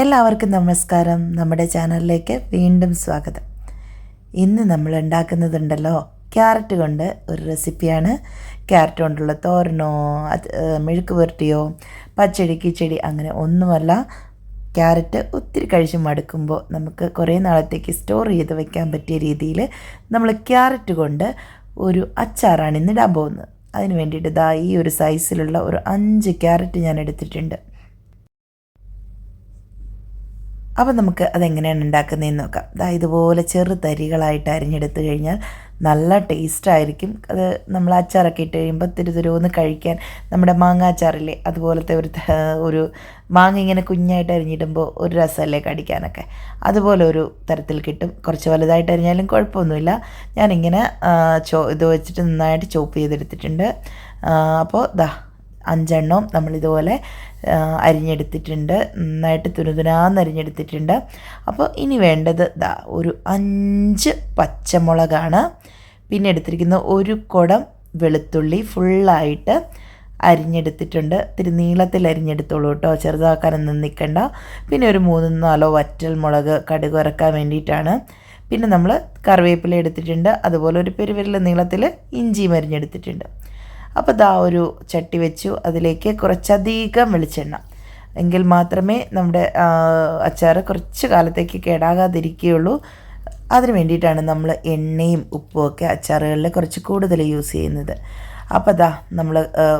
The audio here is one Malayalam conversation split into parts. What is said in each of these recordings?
എല്ലാവർക്കും നമസ്കാരം. നമ്മുടെ ചാനലിലേക്ക് വീണ്ടും സ്വാഗതം. ഇന്ന് നമ്മൾ ഉണ്ടാക്കുന്നതുണ്ടല്ലോ ക്യാരറ്റ് കൊണ്ട് ഒരു റെസിപ്പിയാണ്. ക്യാരറ്റ് കൊണ്ടുള്ള തോരനോ മെഴുക്ക് പുരട്ടിയോ പച്ചടി കിച്ചടി അങ്ങനെ ഒന്നുമല്ല. ക്യാരറ്റ് ഒത്തിരി കഴിച്ച് മടുക്കുമ്പോൾ നമുക്ക് കുറേ നാളത്തേക്ക് സ്റ്റോർ ചെയ്ത് വെക്കാൻ പറ്റിയ രീതിയിൽ നമ്മൾ ക്യാരറ്റ് കൊണ്ട് ഒരു അച്ചാറാണ് ഇന്ന് ഇടാൻ പോകുന്നത്. അതിന് വേണ്ടിയിട്ട് ദാ ഈ ഒരു സൈസിലുള്ള ഒരു അഞ്ച് ക്യാരറ്റ് ഞാൻ എടുത്തിട്ടുണ്ട്. അപ്പം നമുക്ക് അതെങ്ങനെയാണ് ഉണ്ടാക്കുന്നതെന്ന് നോക്കാം. അതായത് ഇതുപോലെ ചെറു തരികളായിട്ട് അരിഞ്ഞെടുത്ത് കഴിഞ്ഞാൽ നല്ല ടേസ്റ്റ് ആയിരിക്കും. അത് നമ്മൾ അച്ചാറൊക്കെ ഇട്ട് കഴിയുമ്പോൾ തിരുതിരുവെന്ന് കഴിക്കാൻ നമ്മുടെ മാങ്ങ അച്ചാറില്ലേ അതുപോലത്തെ ഒരു ഒരു മാങ്ങ ഇങ്ങനെ കുഞ്ഞായിട്ട് അരിഞ്ഞിടുമ്പോൾ ഒരു രസമല്ലേ കടിക്കാനൊക്കെ. അതുപോലെ ഒരു തരത്തിൽ കിട്ടും. കുറച്ച് വലുതായിട്ട് അരിഞ്ഞാലും കുഴപ്പമൊന്നുമില്ല. ഞാനിങ്ങനെ ചോ ഇത് വെച്ചിട്ട് നന്നായിട്ട് ചോപ്പ് ചെയ്തെടുത്തിട്ടുണ്ട്. അപ്പോൾ ദാ അഞ്ചെണ്ണം നമ്മളിതുപോലെ അരിഞ്ഞെടുത്തിട്ടുണ്ട്. നന്നായിട്ട് തുരുതുരാന്ന് അരിഞ്ഞെടുത്തിട്ടുണ്ട്. അപ്പോൾ ഇനി വേണ്ടത് ദാ ഒരു അഞ്ച് പച്ചമുളകാണ്. പിന്നെ എടുത്തിരിക്കുന്ന ഒരു കുടം വെളുത്തുള്ളി ഫുള്ളായിട്ട് അരിഞ്ഞെടുത്തിട്ടുണ്ട്. ഇത്തിരി നീളത്തിൽ അരിഞ്ഞെടുത്തോളൂ കേട്ടോ. ചെറുതാക്കാനൊന്നും നിൽക്കണ്ട. പിന്നെ ഒരു മൂന്ന് നാലോ വറ്റൽ മുളക് കടുക് വറക്കാൻ വേണ്ടിയിട്ടാണ്. പിന്നെ നമ്മൾ കറിവേപ്പില എടുത്തിട്ടുണ്ട്. അതുപോലെ ഒരു പെരുവിരൽ നീളത്തിൽ ഇഞ്ചിയും അരിഞ്ഞെടുത്തിട്ടുണ്ട്. അപ്പോൾ ദാ ഒരു ചട്ടി വെച്ചു. അതിലേക്ക് കുറച്ചധികം വെളിച്ചെണ്ണ. എങ്കിൽ മാത്രമേ നമ്മുടെ അച്ചാർ കുറച്ച് കാലത്തേക്ക് കേടാകാതിരിക്കുകയുള്ളൂ. അതിന് വേണ്ടിയിട്ടാണ് നമ്മൾ എണ്ണയും ഉപ്പും ഒക്കെ അച്ചാറുകളിൽ കുറച്ച് കൂടുതൽ യൂസ് ചെയ്യുന്നത്. അപ്പോൾ ദാ നമ്മൾ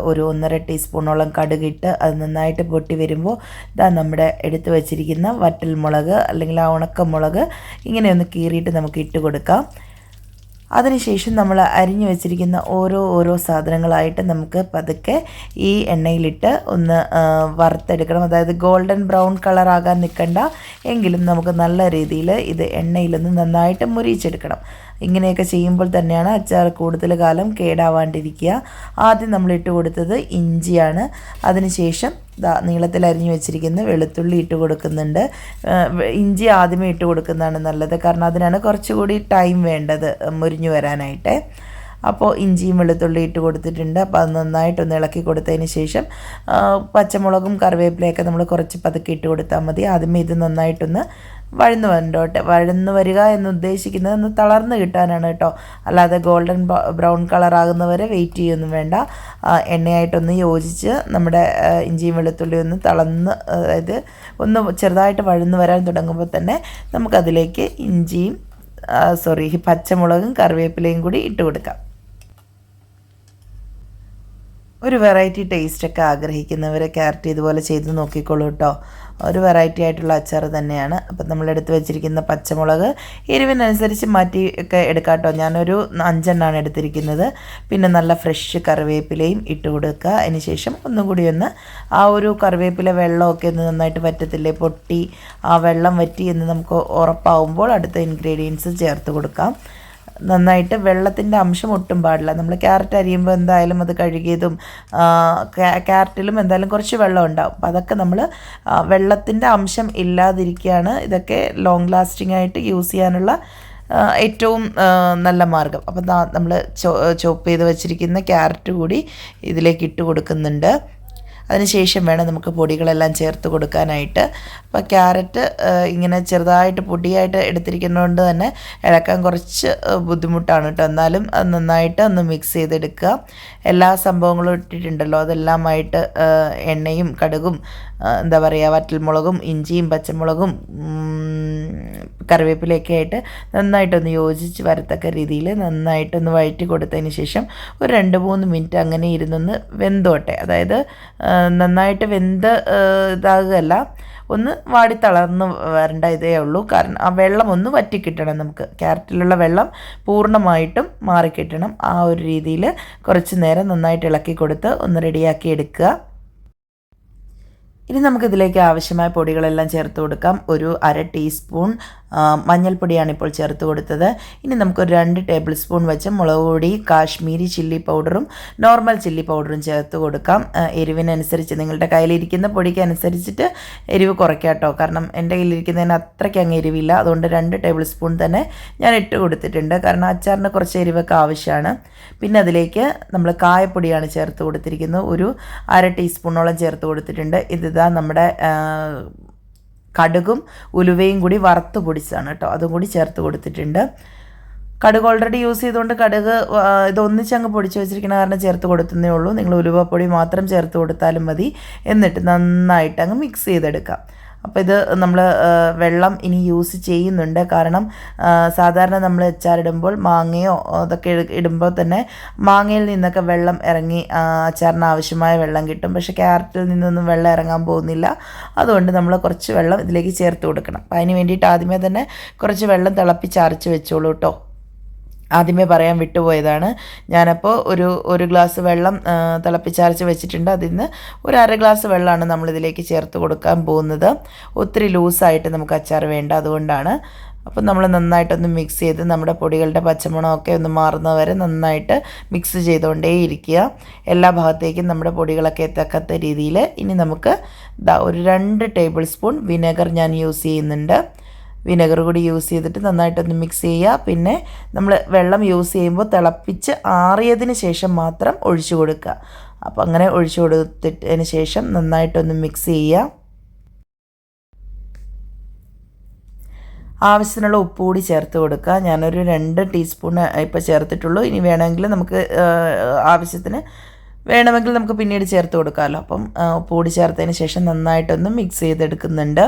ഒരു ഒന്നര ടീസ്പൂണോളം കടുകിട്ട് അത് നന്നായിട്ട് പൊട്ടി വരുമ്പോൾ ദാ നമ്മുടെ എടുത്തു വച്ചിരിക്കുന്ന വറ്റൽ മുളക് അല്ലെങ്കിൽ ആ ഉണക്കമുളക് ഇങ്ങനെയൊന്ന് കീറിയിട്ട് നമുക്ക് ഇട്ട് കൊടുക്കാം. അതിനുശേഷം നമ്മൾ അരിഞ്ഞു വെച്ചിരിക്കുന്ന ഓരോ ഓരോ സാധനങ്ങളായിട്ട് നമുക്ക് പതുക്കെ ഈ എണ്ണയിലിട്ട് ഒന്ന് വറുത്തെടുക്കണം. അതായത് ഗോൾഡൻ ബ്രൗൺ കളറാകാൻ നിൽക്കണ്ട. എങ്കിലും നമുക്ക് നല്ല രീതിയിൽ ഇത് എണ്ണയിലൊന്ന് നന്നായിട്ട് മുരിയിച്ചെടുക്കണം. ഇങ്ങനെയൊക്കെ ചെയ്യുമ്പോൾ തന്നെയാണ് അച്ചാർ കൂടുതൽ കാലം കേടാവാണ്ടിരിക്കുക. ആദ്യം നമ്മൾ ഇട്ട് കൊടുത്തത് ഇഞ്ചിയാണ്. അതിനുശേഷം നീളത്തിൽ അരിഞ്ഞു വെച്ചിരിക്കുന്ന വെളുത്തുള്ളി ഇട്ട് കൊടുക്കുന്നുണ്ട്. ഇഞ്ചി ആദ്യമേ ഇട്ട് കൊടുക്കുന്നതാണ് നല്ലത്. കാരണം അതിനാണ് കുറച്ചുകൂടി ടൈം വേണ്ടത് മുരിഞ്ഞു വരാനായിട്ട്. അപ്പോൾ ഇഞ്ചിയും വെളുത്തുള്ളി ഇട്ട് കൊടുത്തിട്ടുണ്ട്. അപ്പോൾ അത് നന്നായിട്ടൊന്ന് ഇളക്കി കൊടുത്തതിന് ശേഷം പച്ചമുളകും കറിവേപ്പിലയൊക്കെ നമ്മൾ കുറച്ച് പതുക്കെ ഇട്ട് കൊടുത്താൽ മതി. ആദ്യമേ ഇത് നന്നായിട്ടൊന്ന് വഴന്ന് വരണ്ടോട്ടെ വഴന്നു വരിക എന്ന് ഉദ്ദേശിക്കുന്നത് ഒന്ന് തളർന്ന് കിട്ടാനാണ് കേട്ടോ. അല്ലാതെ ഗോൾഡൻ ബ്രൗൺ കളർ ആകുന്നവരെ വെയിറ്റ് ചെയ്യൊന്നും വേണ്ട. എണ്ണയായിട്ടൊന്ന് യോജിച്ച് നമ്മുടെ ഇഞ്ചിയും വെളുത്തുള്ളി ഒന്ന് തളർന്ന് അതായത് ഒന്ന് ചെറുതായിട്ട് വഴന്നു വരാൻ തുടങ്ങുമ്പോൾ തന്നെ നമുക്കതിലേക്ക് ഇഞ്ചിയും സോറി പച്ചമുളകും കറിവേപ്പിലയും കൂടി ഇട്ട് കൊടുക്കാം. ഒരു വെറൈറ്റി ടേസ്റ്റൊക്കെ ആഗ്രഹിക്കുന്നവർ ക്യാരറ്റ് ഇതുപോലെ ചെയ്ത് നോക്കിക്കോളൂ കേട്ടോ ഒരു വെറൈറ്റി ആയിട്ടുള്ള അച്ചാർ തന്നെയാണ്. അപ്പം നമ്മൾ എടുത്ത് വെച്ചിരിക്കുന്ന പച്ചമുളക് എരിവിനനുസരിച്ച് മാറ്റി ഒക്കെ എടുക്കാം കേട്ടോ ഞാനൊരു അഞ്ചെണ്ണമാണ് എടുത്തിരിക്കുന്നത്. പിന്നെ നല്ല ഫ്രഷ് കറിവേപ്പിലയും ഇട്ട് കൊടുക്കുക. അതിനുശേഷം ഒന്നും കൂടി ഒന്ന് ആ ഒരു കറിവേപ്പില വെള്ളമൊക്കെ ഒന്ന് നന്നായിട്ട് വറ്റത്തില്ലേ? പൊട്ടി ആ വെള്ളം വറ്റി എന്ന് നമുക്ക് ഉറപ്പാവുമ്പോൾ അടുത്ത ഇൻഗ്രീഡിയൻസ് ചേർത്ത് കൊടുക്കാം. നന്നായിട്ട് വെള്ളത്തിന്റെ അംശം ഒട്ടും പാടില്ല. നമ്മൾ ക്യാരറ്റ് അരിയുമ്പോൾ എന്തായാലും അത് കഴുകിയതും ക്യാരറ്റിലും എന്തായാലും കുറച്ച് വെള്ളം ഉണ്ടാവും. അപ്പോൾ അതൊക്കെ നമ്മൾ വെള്ളത്തിന്റെ അംശം ഇല്ലാതിരിക്കുകയാണ് ഇതൊക്കെ ലോങ് ലാസ്റ്റിംഗ് ആയിട്ട് യൂസ് ചെയ്യാനുള്ള ഏറ്റവും നല്ല മാർഗം. അപ്പോൾ നമ്മൾ ചോപ്പ് ചെയ്ത് വെച്ചിരിക്കുന്ന ക്യാരറ്റ് കൂടി ഇതിലേക്ക് ഇട്ട് കൊടുക്കുന്നുണ്ട്. അതിനുശേഷം വേണം നമുക്ക് പൊടികളെല്ലാം ചേർത്ത് കൊടുക്കാനായിട്ട്. അപ്പോൾ ക്യാരറ്റ് ഇങ്ങനെ ചെറുതായിട്ട് പൊടിയായിട്ട് എടുത്തിരിക്കുന്നതുകൊണ്ട് തന്നെ ഇളക്കാൻ കുറച്ച് ബുദ്ധിമുട്ടാണ് കേട്ടോ. എന്നാലും അത് നന്നായിട്ട് ഒന്ന് മിക്സ് ചെയ്തെടുക്കുക. എല്ലാ സംഭവങ്ങളും ഇട്ടിട്ടുണ്ടല്ലോ. അതെല്ലാമായിട്ട് എണ്ണയും കടുകും എന്താ പറയുക വറ്റൽമുളകും ഇഞ്ചിയും പച്ചമുളകും കറിവേപ്പിലയൊക്കെ ആയിട്ട് നന്നായിട്ടൊന്ന് യോജിച്ച് വരത്തക്ക രീതിയിൽ നന്നായിട്ടൊന്ന് വഴറ്റി കൊടുത്തതിന് ശേഷം ഒരു രണ്ട് മൂന്ന് മിനിറ്റ് അങ്ങനെ ഇരുന്നൊന്ന് വെന്തോട്ടെ. അതായത് നന്നായിട്ട് വെന്ത് ഇതാകുകയല്ല. ഒന്ന് വാടി തളർന്ന് വരേണ്ട ഇതേ ഉള്ളൂ. കാരണം ആ വെള്ളം ഒന്ന് വറ്റിക്കിട്ടണം നമുക്ക്. ക്യാരറ്റിലുള്ള വെള്ളം പൂർണമായിട്ടും മാറിക്കിട്ടണം. ആ ഒരു രീതിയിൽ കുറച്ച് നേരം നന്നായിട്ട് ഇളക്കി കൊടുത്ത് ഒന്ന് റെഡിയാക്കി എടുക്കുക. ഇനി നമുക്കിതിലേക്ക് ആവശ്യമായ പൊടികളെല്ലാം ചേർത്ത് കൊടുക്കാം. ഒരു അര ടീസ്പൂൺ മഞ്ഞൾപ്പൊടിയാണ് ഇപ്പോൾ ചേർത്ത് കൊടുത്തത്. ഇനി നമുക്കൊരു രണ്ട് ടേബിൾ സ്പൂൺ വെച്ച് മുളക് പൊടി കാശ്മീരി ചില്ലി പൗഡറും നോർമൽ ചില്ലി പൗഡറും ചേർത്ത് കൊടുക്കാം. എരിവിനനുസരിച്ച് നിങ്ങളുടെ കയ്യിലിരിക്കുന്ന പൊടിക്ക് അനുസരിച്ചിട്ട് എരിവ് കുറയ്ക്കാം കേട്ടോ. കാരണം എന്റെ കയ്യിലിരിക്കുന്നതിന് അത്രയ്ക്ക് അങ്ങ് എരിവില്ല. അതുകൊണ്ട് രണ്ട് ടേബിൾ സ്പൂൺ തന്നെ ഞാൻ ഇട്ട് കൊടുത്തിട്ടുണ്ട്. കാരണം അച്ചാറിന് കുറച്ച് എരിവൊക്കെ ആവശ്യമാണ്. പിന്നെ അതിലേക്ക് നമ്മൾ കായപ്പൊടിയാണ് ചേർത്ത് കൊടുത്തിരിക്കുന്നത്. ഒരു അര ടീസ്പൂണോളം ചേർത്ത് കൊടുത്തിട്ടുണ്ട്. ഇത് ഇതാ നമ്മുടെ കടുകും ഉലുവയും കൂടി വറുത്ത് പൊടിച്ചതാണ് കേട്ടോ. അതും കൂടി ചേർത്ത് കൊടുത്തിട്ടുണ്ട്. കടുക് ഓൾറെഡി യൂസ് ചെയ്തുകൊണ്ട് കടുക് ഇത് ഒന്നിച്ചങ്ങ് പൊടിച്ച് വെച്ചിരിക്കുന്ന കാരണം ചേർത്ത് കൊടുത്തതേ ഉള്ളൂ. നിങ്ങൾ ഉലുവപ്പൊടി മാത്രം ചേർത്ത് കൊടുത്താലും മതി. എന്നിട്ട് നന്നായിട്ട് അങ്ങ് മിക്സ് ചെയ്തെടുക്കാം. അപ്പോൾ ഇത് നമ്മൾ വെള്ളം ഇനി യൂസ് ചെയ്യുന്നുണ്ട്. കാരണം സാധാരണ നമ്മൾ അച്ചാറിടുമ്പോൾ മാങ്ങയോ അതൊക്കെ ഇടുമ്പോൾ തന്നെ മാങ്ങയിൽ നിന്നൊക്കെ വെള്ളം ഇറങ്ങി അച്ചാറിന് ആവശ്യമായ വെള്ളം കിട്ടും. പക്ഷേ ക്യാരറ്റിൽ നിന്നൊന്നും വെള്ളം ഇറങ്ങാൻ പോകുന്നില്ല. അതുകൊണ്ട് നമ്മൾ കുറച്ച് വെള്ളം ഇതിലേക്ക് ചേർത്ത് കൊടുക്കണം. അപ്പോൾ അതിന് വേണ്ടിയിട്ട് ആദ്യമേ തന്നെ കുറച്ച് വെള്ളം തിളപ്പിച്ച് അരച്ച് വെച്ചോളൂ കേട്ടോ ആദ്യമേ പറയാൻ വിട്ടുപോയതാണ്. ഞാനപ്പോൾ ഒരു ഒരു ഗ്ലാസ് വെള്ളം തിളപ്പിച്ചാർച്ച് വെച്ചിട്ടുണ്ട്. അതിൽ നിന്ന് ഒരു അര ഗ്ലാസ് വെള്ളമാണ് നമ്മളിതിലേക്ക് ചേർത്ത് കൊടുക്കാൻ പോകുന്നത്. ഒത്തിരി ലൂസായിട്ട് നമുക്ക് അച്ചാർ വേണ്ട അതുകൊണ്ടാണ്. അപ്പോൾ നമ്മൾ നന്നായിട്ടൊന്ന് മിക്സ് ചെയ്ത് നമ്മുടെ പൊടികളുടെ പച്ചമണമൊക്കെ ഒന്ന് മാറുന്ന വരെ നന്നായിട്ട് മിക്സ് ചെയ്തുകൊണ്ടേ ഇരിക്കുക എല്ലാ ഭാഗത്തേക്കും നമ്മുടെ പൊടികളൊക്കെ എത്തക്കത്ത രീതിയിൽ ഇനി നമുക്ക് ഒരു രണ്ട് ടേബിൾ സ്പൂൺ വിനെഗർ ഞാൻ യൂസ് ചെയ്യുന്നുണ്ട്. വിനെഗർ കൂടി യൂസ് ചെയ്തിട്ട് നന്നായിട്ടൊന്ന് മിക്സ് ചെയ്യുക. പിന്നെ നമ്മൾ വെള്ളം യൂസ് ചെയ്യുമ്പോൾ തിളപ്പിച്ച് ആറിയതിന് ശേഷം മാത്രം ഒഴിച്ചു കൊടുക്കുക. അപ്പോൾ അങ്ങനെ ഒഴിച്ചു കൊടുത്തിട്ടതിന് ശേഷം നന്നായിട്ടൊന്ന് മിക്സ് ചെയ്യുക. ആവശ്യത്തിനുള്ള ഉപ്പ് കൂടി ചേർത്ത് കൊടുക്കുക. ഞാനൊരു രണ്ട് ടീസ്പൂൺ ഇപ്പോൾ ചേർത്തിട്ടുള്ളൂ. ഇനി വേണമെങ്കിൽ നമുക്ക് ആവശ്യത്തിന് വേണമെങ്കിൽ നമുക്ക് പിന്നീട് ചേർത്ത് കൊടുക്കാമല്ലോ. അപ്പം ഉപ്പ് കൂടി ചേർത്തതിന് ശേഷം നന്നായിട്ടൊന്ന് മിക്സ് ചെയ്തെടുക്കുന്നുണ്ട്.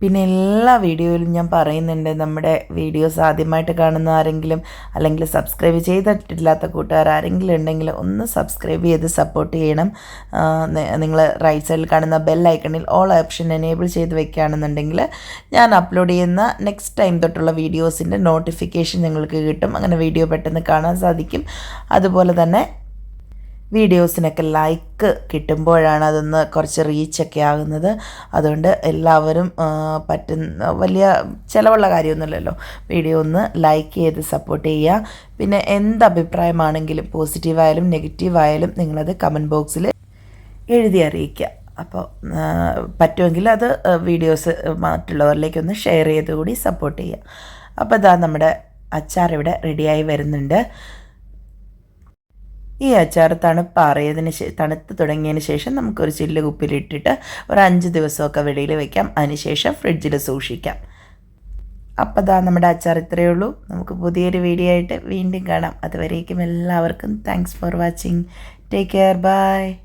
പിന്നെ എല്ലാ വീഡിയോയിലും ഞാൻ പറയുന്നുണ്ട് നമ്മുടെ വീഡിയോസ് ആദ്യമായിട്ട് കാണുന്ന ആരെങ്കിലും അല്ലെങ്കിൽ സബ്സ്ക്രൈബ് ചെയ്തിട്ടില്ലാത്ത കൂട്ടുകാർ ആരെങ്കിലും ഉണ്ടെങ്കിൽ ഒന്ന് സബ്സ്ക്രൈബ് ചെയ്ത് സപ്പോർട്ട് ചെയ്യണം. നിങ്ങൾ റൈറ്റ് സൈഡിൽ കാണുന്ന ബെൽ ഐക്കണിൽ ഓൾ ഓപ്ഷൻ എനേബിൾ ചെയ്ത് വെക്കുകയാണെന്നുണ്ടെങ്കിൽ ഞാൻ അപ്ലോഡ് ചെയ്യുന്ന നെക്സ്റ്റ് ടൈം തൊട്ടുള്ള വീഡിയോസിന്റെ നോട്ടിഫിക്കേഷൻ നിങ്ങൾക്ക് കിട്ടും. അങ്ങനെ വീഡിയോ പെട്ടെന്ന് കാണാൻ സാധിക്കും. അതുപോലെ തന്നെ വീഡിയോസിനൊക്കെ ലൈക്ക് കിട്ടുമ്പോഴാണ് അതൊന്ന് കുറച്ച് റീച്ചൊക്കെ ആകുന്നത്. അതുകൊണ്ട് എല്ലാവരും പറ്റുന്ന വലിയ ചിലവുള്ള കാര്യമൊന്നുമില്ലല്ലോ. വീഡിയോ ഒന്ന് ലൈക്ക് ചെയ്ത് സപ്പോർട്ട് ചെയ്യുക. പിന്നെ എന്ത് അഭിപ്രായമാണെങ്കിലും പോസിറ്റീവായാലും നെഗറ്റീവായാലും നിങ്ങളത് കമന്റ് ബോക്സിൽ എഴുതി അറിയിക്കുക. അപ്പോൾ പറ്റുമെങ്കിൽ അത് വീഡിയോസ് മറ്റുള്ളവരിലേക്കൊന്ന് ഷെയർ ചെയ്തുകൂടി സപ്പോർട്ട് ചെയ്യുക. അപ്പോൾ ഇതാ നമ്മുടെ അച്ചാർ ഇവിടെ റെഡിയായി വരുന്നുണ്ട്. ഈ അച്ചാർ തണുപ്പാറിയതിന് തണുത്ത് തുടങ്ങിയതിന് ശേഷം നമുക്കൊരു ചില്ല് കുപ്പിലിട്ടിട്ട് ഒരു അഞ്ച് ദിവസമൊക്കെ വെളിയിൽ വെക്കാം. അതിനുശേഷം ഫ്രിഡ്ജിൽ സൂക്ഷിക്കാം. അപ്പോൾ ദാ നമ്മുടെ അച്ചാർ ഇത്രയേ ഉള്ളൂ. നമുക്ക് പുതിയൊരു വീഡിയോ ആയിട്ട് വീണ്ടും കാണാം. അതുവരേക്കും എല്ലാവർക്കും thanks for watching take care bye